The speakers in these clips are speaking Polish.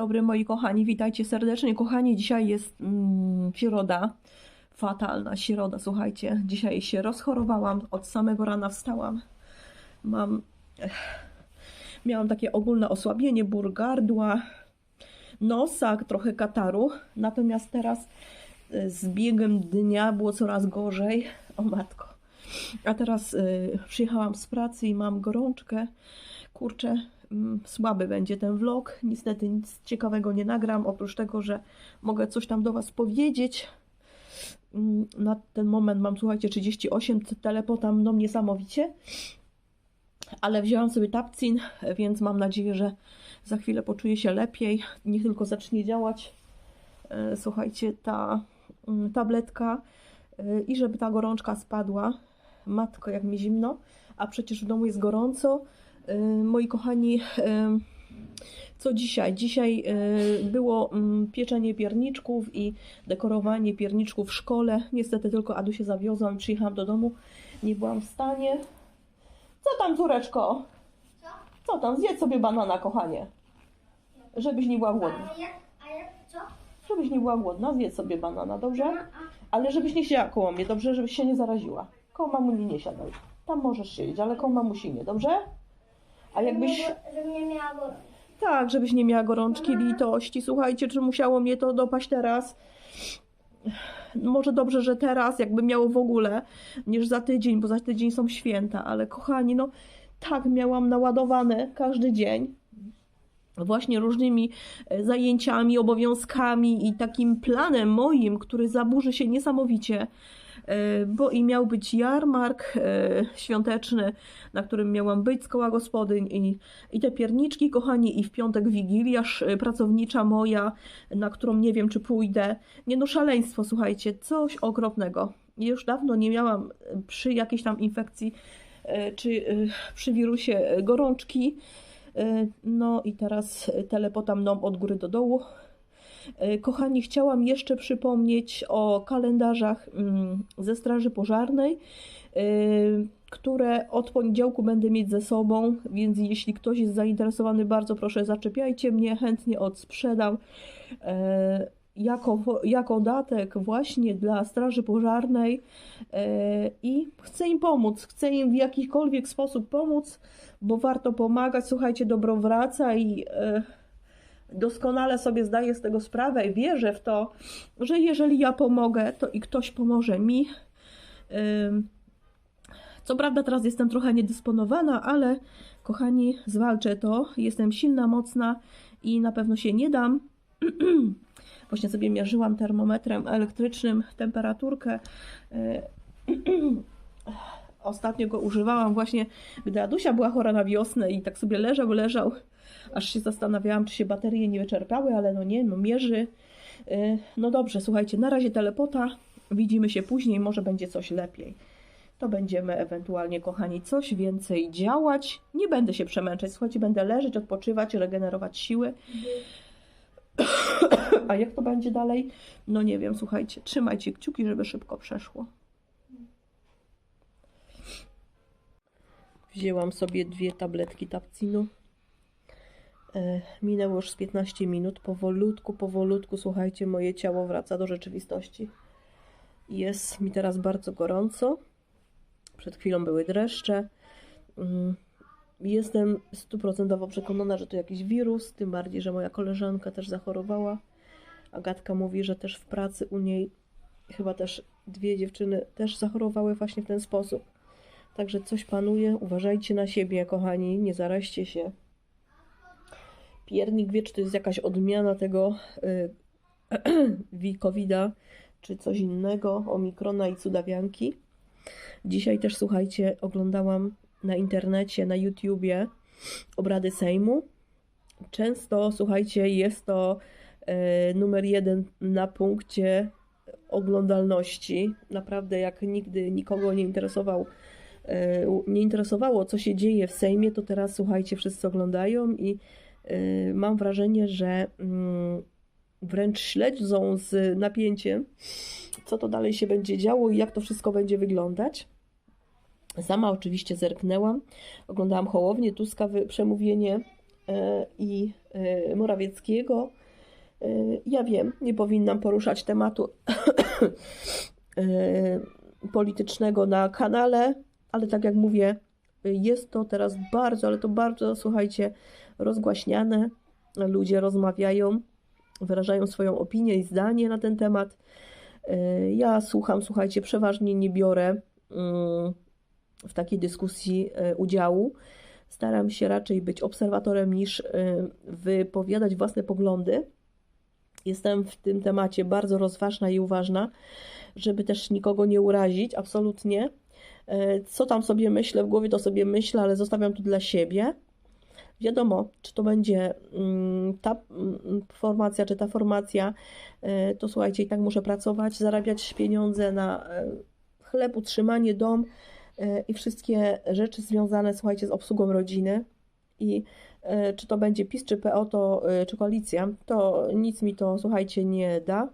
Dobry moi kochani, witajcie serdecznie. Kochani, dzisiaj jest mm, środa, fatalna środa, słuchajcie. Dzisiaj się rozchorowałam, od samego rana wstałam. Mam, ech, miałam takie ogólne osłabienie ból gardła, nosa, trochę kataru. Natomiast teraz y, z biegiem dnia było coraz gorzej. O matko. A teraz y, przyjechałam z pracy i mam gorączkę. Kurczę, słaby będzie ten vlog. Niestety nic ciekawego nie nagram, oprócz tego, że mogę coś tam do Was powiedzieć. Mm, Na ten moment mam, słuchajcie, 38, t- telepotam no niesamowicie. Ale wzięłam sobie Tapcin, więc mam nadzieję, że za chwilę poczuję się lepiej. Niech tylko zacznie działać, e, słuchajcie, ta mm, tabletka e, i żeby ta gorączka spadła. Matko, jak mi zimno, a przecież w domu jest gorąco. E, Moi kochani, e, co dzisiaj? Dzisiaj e, było mm, pieczenie pierniczków i dekorowanie pierniczków w szkole. Niestety tylko Adu się zawiozłam, przyjechałam do domu, nie byłam w stanie. Co tam, córeczko? Co? Co tam? Zjedz sobie banana, kochanie. Żebyś nie była głodna. A jak, a jak, co? Żebyś nie była głodna, zjedz sobie banana, dobrze? Ale żebyś nie siedziała koło mnie, dobrze? Żebyś się nie zaraziła. Koło mamuni nie siadaj. Tam możesz siedzieć, ale koło mamusi nie, dobrze? A jakbyś... Żeby nie miała go... Tak, żebyś nie miała gorączki, litości. Słuchajcie, czy musiało mnie to dopaść teraz? Może dobrze, że teraz, jakby miało w ogóle, niż za tydzień, bo za tydzień są święta, ale kochani, no tak miałam naładowane każdy dzień. Właśnie różnymi e, zajęciami, obowiązkami i takim planem moim, który zaburzy się niesamowicie, bo i miał być jarmark e, świąteczny, na którym miałam być z koła gospodyń i, i te pierniczki, kochani, i w piątek wigiliaż e, pracownicza moja, na którą nie wiem, czy pójdę. Nie no, szaleństwo, słuchajcie, coś okropnego. Już dawno nie miałam e, przy jakiejś tam infekcji, e, czy e, przy wirusie e, gorączki. E, No i teraz telepotam mną od góry do dołu. E, Kochani, chciałam jeszcze przypomnieć o kalendarzach mm, ze Straży Pożarnej, e, które od poniedziałku będę mieć ze sobą, więc jeśli ktoś jest zainteresowany, bardzo proszę zaczepiajcie mnie, chętnie odsprzedam. E, jako, jako datek właśnie dla Straży Pożarnej i chcę im pomóc, chcę im w jakikolwiek sposób pomóc, bo warto pomagać, słuchajcie, dobro wraca i doskonale sobie zdaję z tego sprawę i wierzę w to, że jeżeli ja pomogę, to i ktoś pomoże mi. Co prawda teraz jestem trochę niedysponowana, ale kochani, zwalczę to. Jestem silna, mocna i na pewno się nie dam. Właśnie sobie mierzyłam termometrem elektrycznym temperaturkę. Ostatnio go używałam właśnie, gdy Adusia była chora na wiosnę i tak sobie leżał, leżał, aż się zastanawiałam, czy się baterie nie wyczerpały, ale no nie, no mierzy. Yy, No dobrze, słuchajcie, na razie telepota, widzimy się później, może będzie coś lepiej. To będziemy ewentualnie, kochani, coś więcej działać. Nie będę się przemęczać, słuchajcie, będę leżeć, odpoczywać, regenerować siły. A jak to będzie dalej? No nie wiem, słuchajcie, trzymajcie kciuki, żeby szybko przeszło. Wzięłam sobie dwie tabletki tapcinu. E, Minęło już z 15 minut. Powolutku, powolutku, słuchajcie, moje ciało wraca do rzeczywistości. Jest mi teraz bardzo gorąco. Przed chwilą były dreszcze. Mm, Jestem stuprocentowo przekonana, że to jakiś wirus, tym bardziej, że moja koleżanka też zachorowała. Agatka mówi, że też w pracy u niej chyba też dwie dziewczyny też zachorowały właśnie w ten sposób. Także coś panuje. Uważajcie na siebie, kochani, nie zaraźcie się. Piernik wie, czy to jest jakaś odmiana tego y, COVID-a, czy coś innego, omikrona i cudawianki. Dzisiaj też, słuchajcie, oglądałam na internecie, na YouTubie obrady Sejmu. Często, słuchajcie, jest to e, numer jeden na punkcie oglądalności. Naprawdę, jak nigdy nikogo nie interesował, e, nie interesowało, co się dzieje w Sejmie, to teraz, słuchajcie, wszyscy oglądają i mam wrażenie, że mm, wręcz śledzą z napięciem, co to dalej się będzie działo i jak to wszystko będzie wyglądać. Sama oczywiście zerknęłam, oglądałam Hołownię, Tuska przemówienie e, i y, Morawieckiego. Y, Ja wiem, nie powinnam poruszać tematu y, politycznego na kanale, ale tak jak mówię, y, jest to teraz bardzo, ale to bardzo, słuchajcie, rozgłaśniane. Ludzie rozmawiają, wyrażają swoją opinię i zdanie na ten temat. Y, Ja słucham, słuchajcie, przeważnie nie biorę mm, w takiej dyskusji y, udziału. Staram się raczej być obserwatorem niż y, wypowiadać własne poglądy. Jestem w tym temacie bardzo rozważna i uważna, żeby też nikogo nie urazić, absolutnie. Co tam sobie myślę w głowie, to sobie myślę, ale zostawiam to dla siebie. Wiadomo, czy to będzie mm, ta mm, formacja, czy ta formacja, e, to słuchajcie, i tak muszę pracować, zarabiać pieniądze na e, chleb, utrzymanie, dom e, i wszystkie rzeczy związane, słuchajcie, z obsługą rodziny. I czy to będzie PiS, czy PO, to, czy koalicja, to nic mi to, słuchajcie, nie da.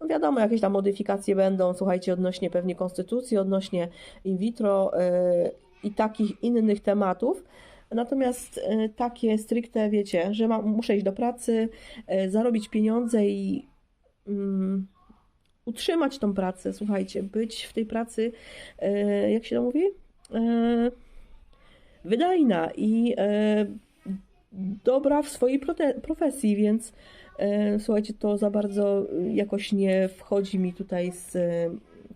No wiadomo, jakieś tam modyfikacje będą, słuchajcie, odnośnie pewnie konstytucji, odnośnie in vitro e, i takich innych tematów. Natomiast e, takie stricte, wiecie, że mam, muszę iść do pracy, e, zarobić pieniądze i mm, utrzymać tą pracę, słuchajcie, być w tej pracy, e, jak się to mówi? Wydajna i dobra w swojej profesji, więc słuchajcie, to za bardzo jakoś nie wchodzi mi tutaj z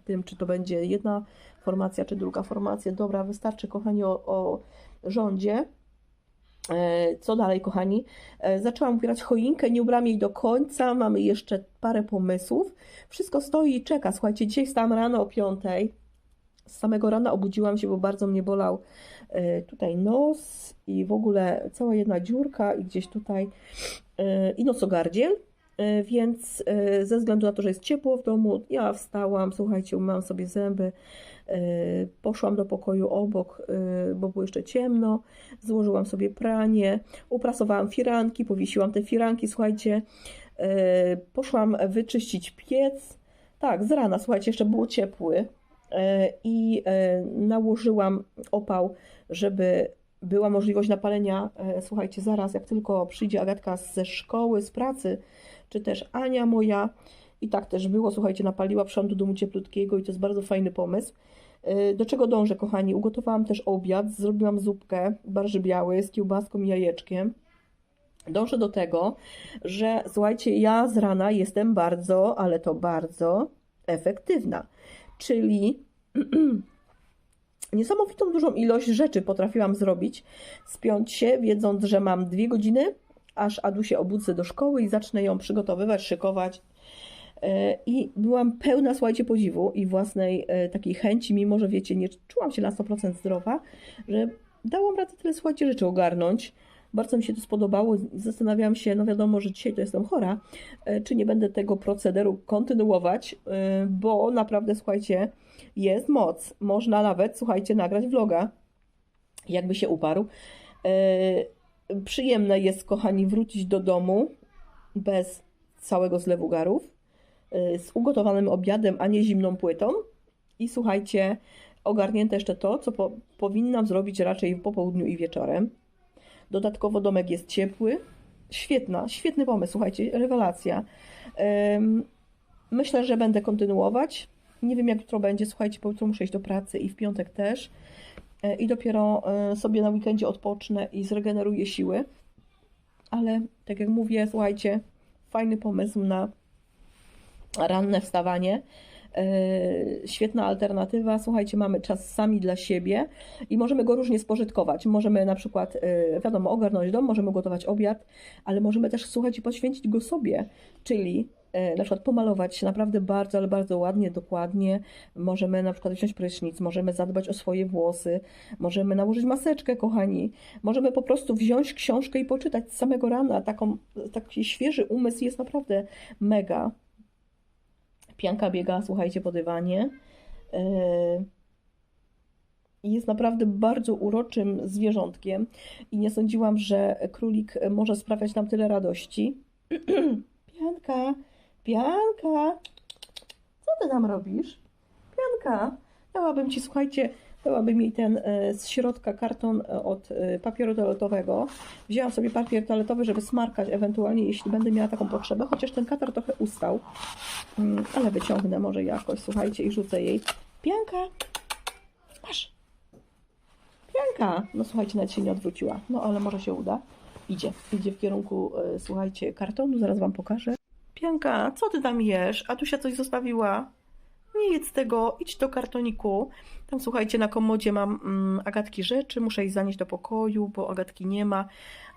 tym, czy to będzie jedna formacja, czy druga formacja. Dobra, wystarczy, kochani, o, o rządzie. E, Co dalej, kochani? E, Zaczęłam ubierać choinkę, nie ubrałam jej do końca, mamy jeszcze parę pomysłów. Wszystko stoi i czeka. Słuchajcie, dzisiaj stałam rano o piątej. Z samego rana obudziłam się, bo bardzo mnie bolał e, tutaj nos i w ogóle cała jedna dziurka i gdzieś tutaj i nosogardziel. Więc ze względu na to, że jest ciepło w domu, ja wstałam, słuchajcie, umyłam sobie zęby, poszłam do pokoju obok, e, bo było jeszcze ciemno, złożyłam sobie pranie, uprasowałam firanki, powiesiłam te firanki, słuchajcie, e, poszłam wyczyścić piec. Tak, z rana, słuchajcie, jeszcze było ciepły. I nałożyłam opał, żeby była możliwość napalenia, słuchajcie, zaraz jak tylko przyjdzie Agatka ze szkoły, z pracy, czy też Ania moja, i tak też było, słuchajcie, napaliła, do domu cieplutkiego i to jest bardzo fajny pomysł. E, Do czego dążę, kochani? Ugotowałam też obiad, zrobiłam zupkę barży biały z kiełbaską i jajeczkiem. Dążę do tego, że słuchajcie, ja z rana jestem bardzo, ale to bardzo efektywna. Czyli niesamowitą dużą ilość rzeczy potrafiłam zrobić, spiąć się, wiedząc, że mam dwie godziny, aż Adu się obudzę do szkoły i zacznę ją przygotowywać, szykować. E, I byłam pełna, słuchajcie, podziwu i własnej e, takiej chęci, mimo że wiecie, nie czułam się na 100% zdrowa, że dałam radę tyle, słuchajcie, rzeczy ogarnąć. Bardzo mi się to spodobało. Zastanawiałam się, no wiadomo, że dzisiaj to jestem chora, e, czy nie będę tego procederu kontynuować, bo naprawdę, słuchajcie, jest moc. Można nawet, słuchajcie, nagrać vloga, jakby się uparł. Przyjemne jest, kochani, wrócić do domu bez całego zlewu garów, z ugotowanym obiadem, a nie zimną płytą. I słuchajcie, ogarnięte jeszcze to, co po, powinnam zrobić raczej po południu i wieczorem. Dodatkowo domek jest ciepły. Świetna, świetny pomysł, słuchajcie, rewelacja. Myślę, że będę kontynuować. Nie wiem, jak jutro będzie. Słuchajcie, jutro muszę iść do pracy i w piątek też. E, I dopiero e, sobie na weekendzie odpocznę i zregeneruję siły. Ale tak jak mówię, słuchajcie, fajny pomysł na ranne wstawanie. E, Świetna alternatywa. Słuchajcie, mamy czas sami dla siebie i możemy go różnie spożytkować. Możemy na przykład, e, wiadomo, ogarnąć dom, możemy gotować obiad, ale możemy też, słuchajcie, poświęcić go sobie, czyli e, na przykład pomalować się naprawdę bardzo, ale bardzo ładnie, dokładnie. Możemy na przykład wziąć prysznic, możemy zadbać o swoje włosy, możemy nałożyć maseczkę, kochani. Możemy po prostu wziąć książkę i poczytać z samego rana. Taką, taki świeży umysł jest naprawdę mega. Pianka biega, słuchajcie, po dywanie. I Jest naprawdę bardzo uroczym zwierzątkiem i nie sądziłam, że królik może sprawiać nam tyle radości. Pianka, Pianka, co ty tam robisz? Pianka, dałabym ci, słuchajcie, Dałabym jej ten e, z środka karton e, od e, papieru toaletowego. Wzięłam sobie papier toaletowy, żeby smarkać ewentualnie, jeśli będę miała taką potrzebę, chociaż ten katar trochę ustał. Mm, Ale wyciągnę może jakoś, słuchajcie, i rzucę jej. Pianka! Masz! Pianka! No słuchajcie, nawet się nie odwróciła. No ale może się uda. Idzie, idzie w kierunku, słuchajcie, kartonu, zaraz wam pokażę. Pianka, co ty tam jesz? Atusia coś zostawiła? Nie jedz tego, idź do kartoniku. Tam słuchajcie, na komodzie mam mm, Agatki rzeczy, muszę jej zanieść do pokoju, bo Agatki nie ma.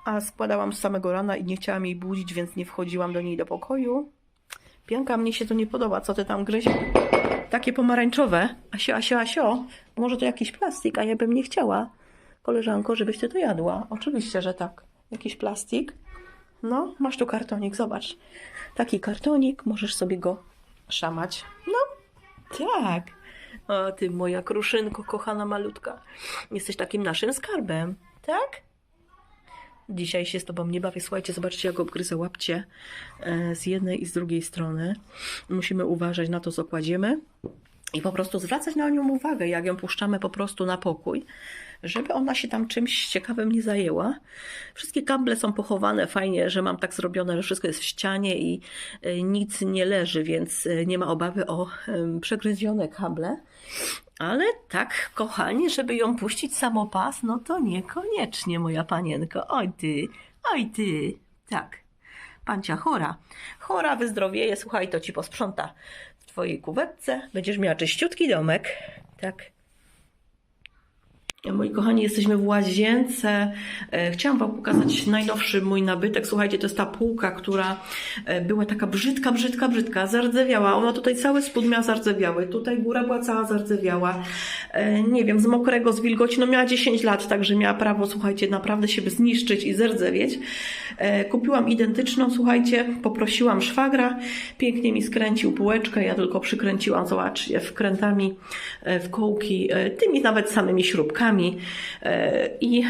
A składałam z samego rana i nie chciałam jej budzić, więc nie wchodziłam do niej do pokoju. Pianka, mnie się to nie podoba, co ty tam gryzie? Takie pomarańczowe. Asio, Asio, Asio, może to jakiś plastik, a ja bym nie chciała. Koleżanko, żebyś ty to jadła. Oczywiście, że tak. Jakiś plastik. No, masz tu kartonik, zobacz. Taki kartonik, możesz sobie go szamać. No, tak. O, ty moja kruszynko, kochana malutka. Jesteś takim naszym skarbem, tak? Dzisiaj się z tobą nie bawię. Słuchajcie, zobaczcie, jak obgryzę łapcie e, z jednej i z drugiej strony. Musimy uważać na to, co kładziemy i po prostu zwracać na nią uwagę, jak ją puszczamy po prostu na pokój, żeby ona się tam czymś ciekawym nie zajęła. Wszystkie kable są pochowane fajnie, że mam tak zrobione, że wszystko jest w ścianie i y, nic nie leży, więc y, nie ma obawy o przegryzione kable. Ale tak, kochanie, żeby ją puścić samopas, no to niekoniecznie, moja panienko. Oj ty, oj ty. Tak, pancia chora. Chora wyzdrowieje, słuchaj, to ci posprząta w twojej kuwetce. Będziesz miała czyściutki domek. Tak. Moi kochani, jesteśmy w łazience. E, Chciałam Wam pokazać najnowszy mój nabytek. Słuchajcie, to jest ta półka, która e, była taka brzydka, brzydka, brzydka, zardzewiała. Ona tutaj cały spód miała zardzewiały, tutaj góra była cała zardzewiała. E, Nie wiem, z mokrego, z wilgoci, no miała 10 lat, także miała prawo, słuchajcie, naprawdę się zniszczyć i zardzewieć. E, Kupiłam identyczną, słuchajcie, poprosiłam szwagra, pięknie mi skręcił półeczkę, ja tylko przykręciłam, zobaczcie, wkrętami e, w kołki, e, tymi nawet samymi śrubkami i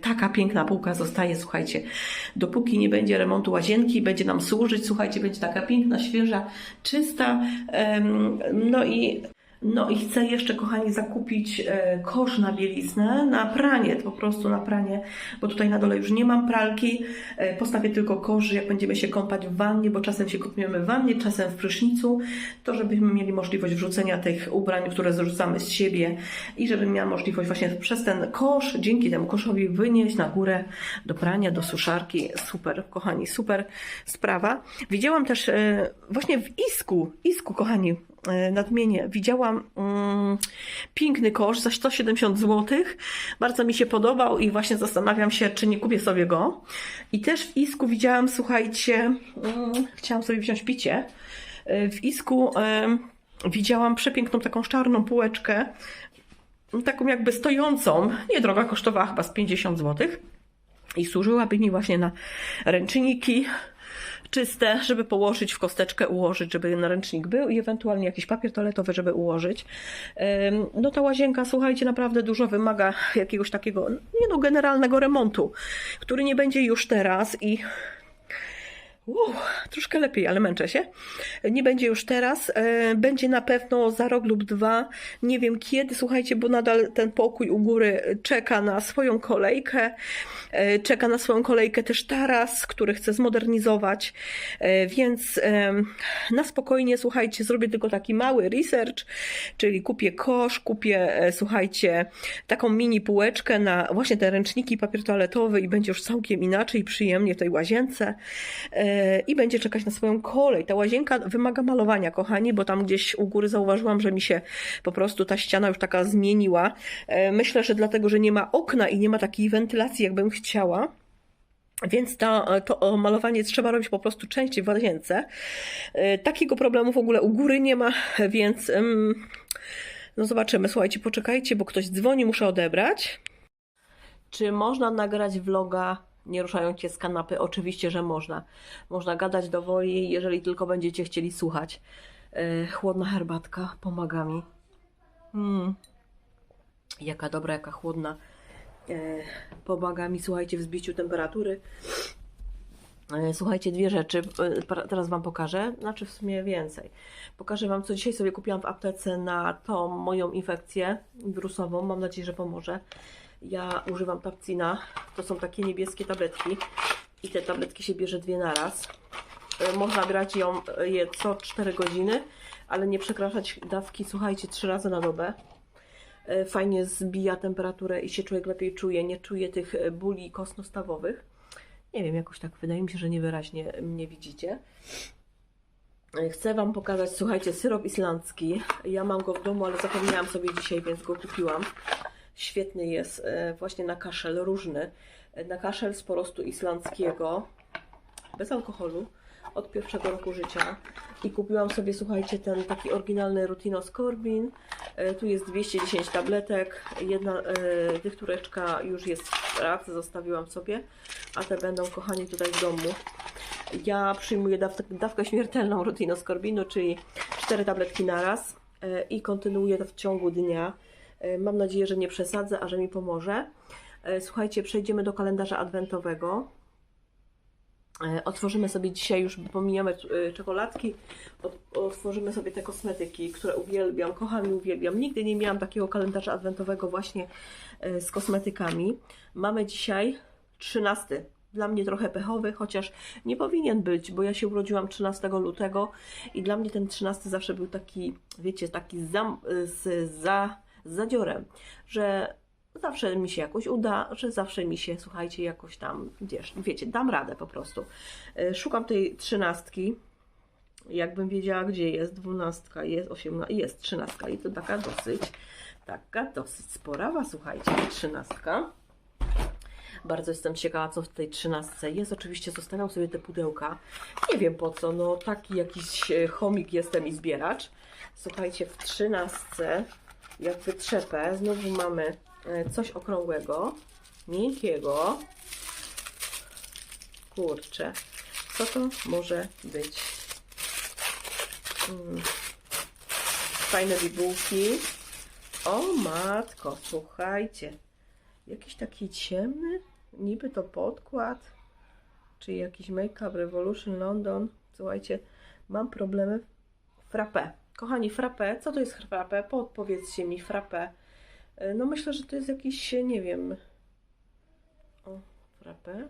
taka piękna półka zostaje, słuchajcie, dopóki nie będzie remontu łazienki, będzie nam służyć, słuchajcie, będzie taka piękna, świeża, czysta, no i no i chcę jeszcze, kochani, zakupić e, kosz na bieliznę, na pranie, po prostu na pranie, bo tutaj na dole już nie mam pralki. E, Postawię tylko kosz, jak będziemy się kąpać w wannie, bo czasem się kąpiemy w wannie, czasem w prysznicu, to żebyśmy mieli możliwość wrzucenia tych ubrań, które zrzucamy z siebie i żebym miała możliwość właśnie przez ten kosz, dzięki temu koszowi wynieść na górę do prania, do suszarki. Super, kochani, super sprawa. Widziałam też e, właśnie w Isku, Isku, kochani, nadmienię, widziałam mm, piękny kosz za 170 zł. Bardzo mi się podobał i właśnie zastanawiam się, czy nie kupię sobie go. I też w Isku widziałam, słuchajcie, mm, chciałam sobie wziąć picie. E, W Isku widziałam przepiękną taką czarną półeczkę, taką jakby stojącą. Niedroga, kosztowała chyba z 50 zł. I służyłaby mi właśnie na ręczniki czyste, żeby położyć w kosteczkę, ułożyć, żeby na ręcznik był i ewentualnie jakiś papier toaletowy, żeby ułożyć. No ta łazienka, słuchajcie, naprawdę dużo wymaga jakiegoś takiego, nie no, generalnego remontu, który nie będzie już teraz i Troszkę lepiej, ale męczę się. Nie będzie już teraz. e, Będzie na pewno za rok lub dwa. Nie wiem kiedy, słuchajcie, bo nadal ten pokój u góry czeka na swoją kolejkę. E, Czeka na swoją kolejkę też taras, który chcę zmodernizować. E, Więc na spokojnie, słuchajcie, zrobię tylko taki mały research, czyli kupię kosz, kupię, słuchajcie, taką mini półeczkę na właśnie te ręczniki, papier toaletowy i będzie już całkiem inaczej, przyjemnie w tej łazience i będzie czekać na swoją kolej. Ta łazienka wymaga malowania, kochani, bo tam gdzieś u góry zauważyłam, że mi się po prostu ta ściana już taka zmieniła. E, Myślę, że dlatego, że nie ma okna i nie ma takiej wentylacji, jakbym chciała. Więc to, to malowanie trzeba robić po prostu częściej w łazience. E, Takiego problemu w ogóle u góry nie ma, więc no zobaczymy. Słuchajcie, poczekajcie, bo ktoś dzwoni, muszę odebrać. Czy można nagrać vloga nie ruszając się z kanapy? Oczywiście, że można. Można gadać do woli, jeżeli tylko będziecie chcieli słuchać. E, chłodna herbatka pomaga mi. Mm. Jaka dobra, jaka chłodna. E, pomaga mi, słuchajcie, w zbiciu temperatury. E, Słuchajcie, dwie rzeczy. Teraz Wam pokażę, znaczy w sumie więcej. Pokażę Wam, co dzisiaj sobie kupiłam w aptece na tą moją infekcję wirusową. Mam nadzieję, że pomoże. Ja używam Tapcina. To są takie niebieskie tabletki. I te tabletki się bierze dwie na raz. E, Można brać ją e, je co 4 godziny, ale nie przekraczać dawki, słuchajcie, trzy razy na dobę. E, Fajnie zbija temperaturę i się człowiek lepiej czuje. Nie czuje tych bóli kostnostawowych. Nie wiem, jakoś tak wydaje mi się, że niewyraźnie mnie widzicie. Chcę Wam pokazać, słuchajcie, syrop islandzki. Ja mam go w domu, ale zapomniałam sobie dzisiaj, więc go kupiłam. Świetny jest e, właśnie na kaszel, różny. E, Na kaszel z porostu islandzkiego, bez alkoholu, od pierwszego roku życia. I kupiłam sobie, słuchajcie, ten taki oryginalny Rutinos Corbin. E, Tu jest 210 tabletek. Jedna dychtureczka już jest w pracy, zostawiłam sobie, a te będą, kochani, tutaj w domu. Ja przyjmuję daw dawkę śmiertelną Rutinos Corbinu, czyli 4 tabletki na raz e, i kontynuuję to w ciągu dnia. E, Mam nadzieję, że nie przesadzę, a że mi pomoże. E, Słuchajcie, przejdziemy do kalendarza adwentowego. E, Otworzymy sobie dzisiaj, już pomijamy czekoladki, Ot- otworzymy sobie te kosmetyki, które uwielbiam, kocham i uwielbiam. Nigdy nie miałam takiego kalendarza adwentowego właśnie z kosmetykami. Mamy dzisiaj 13. Dla mnie trochę pechowy, chociaż nie powinien być, bo ja się urodziłam 13 lutego i dla mnie ten 13 zawsze był taki, wiecie, taki zam, z, za, z zadziorem, że zawsze mi się jakoś uda, że zawsze mi się, słuchajcie, jakoś tam, wiesz, wiecie, dam radę po prostu. E, Szukam tej trzynastki, jakbym wiedziała, gdzie jest dwunastka, jest osiemnastka, jest trzynastka i to taka dosyć, taka dosyć sporawa, słuchajcie, trzynastka. Bardzo jestem ciekawa, co w tej trzynastce jest. Oczywiście zostawiam sobie te pudełka. Nie wiem po co, no taki jakiś e, chomik jestem i zbieracz. Słuchajcie, w trzynastce, jak wytrzepę, znowu mamy e, coś okrągłego, miękkiego. Kurczę, co to może być? Mm. Fajne bibułki. O matko, słuchajcie. Jakiś taki ciemny, niby to podkład, czy jakiś Make Up Revolution London. Słuchajcie, mam problemy. Frappe. Kochani, frappe, co to jest frappe? Podpowiedzcie mi frappe. E, No myślę, że to jest jakiś, nie wiem. O, frappe.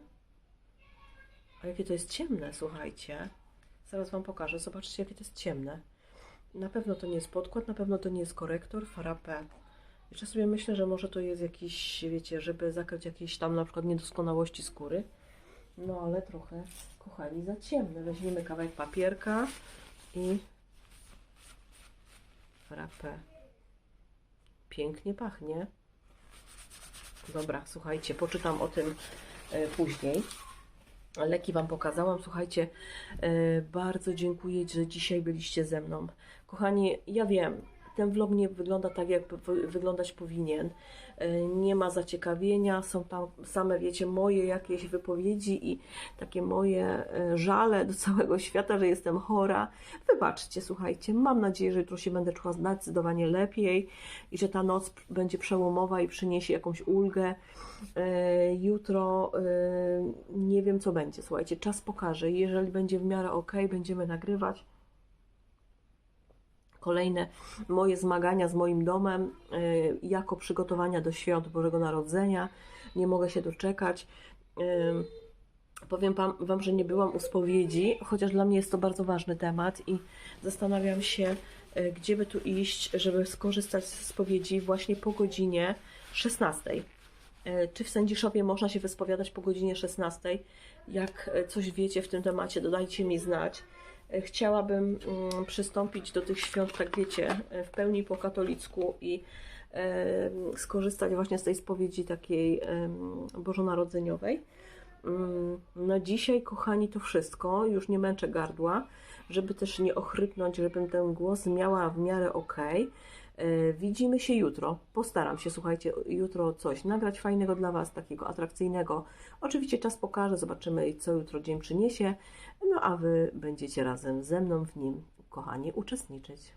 A jakie to jest ciemne, słuchajcie. Zaraz Wam pokażę. Zobaczcie, jakie to jest ciemne. Na pewno to nie jest podkład, na pewno to nie jest korektor, frappe. Jeszcze sobie myślę, że może to jest jakiś, wiecie, żeby zakryć jakieś tam na przykład niedoskonałości skóry. No ale trochę, kochani, za ciemne. Weźmiemy kawałek papierka i frappe. Pięknie pachnie. Dobra, słuchajcie, poczytam o tym e, później. Leki Wam pokazałam. Słuchajcie, e, bardzo dziękuję, że dzisiaj byliście ze mną. Kochani, ja wiem, ten vlog nie wygląda tak, jak wy- wyglądać powinien. E, Nie ma zaciekawienia, są tam same, wiecie, moje jakieś wypowiedzi i takie moje e, żale do całego świata, że jestem chora. Wybaczcie, słuchajcie, mam nadzieję, że jutro się będę czuła zdecydowanie lepiej i że ta noc będzie przełomowa i przyniesie jakąś ulgę. E, Jutro nie wiem, co będzie. Słuchajcie, czas pokaże. Jeżeli będzie w miarę ok, będziemy nagrywać kolejne moje zmagania z moim domem e, jako przygotowania do świąt Bożego Narodzenia. Nie mogę się doczekać. E, Powiem wam, że nie byłam u spowiedzi, chociaż dla mnie jest to bardzo ważny temat i zastanawiam się, e, gdzie by tu iść, żeby skorzystać z spowiedzi właśnie po godzinie 16. E, Czy w Sędziszowie można się wyspowiadać po godzinie 16? Jak coś wiecie w tym temacie, dodajcie mi znać. E, Chciałabym mm, przystąpić do tych świąt, tak wiecie, e, w pełni po katolicku i e, skorzystać właśnie z tej spowiedzi takiej bożonarodzeniowej. Mm, Na dzisiaj, kochani, to wszystko. Już nie męczę gardła, żeby też nie ochrypnąć, żebym ten głos miała w miarę ok. E, Widzimy się jutro. Postaram się, słuchajcie, jutro coś nagrać fajnego dla Was, takiego atrakcyjnego. Oczywiście czas pokaże, zobaczymy, co jutro dzień przyniesie. No a Wy będziecie razem ze mną w nim, kochani, uczestniczyć.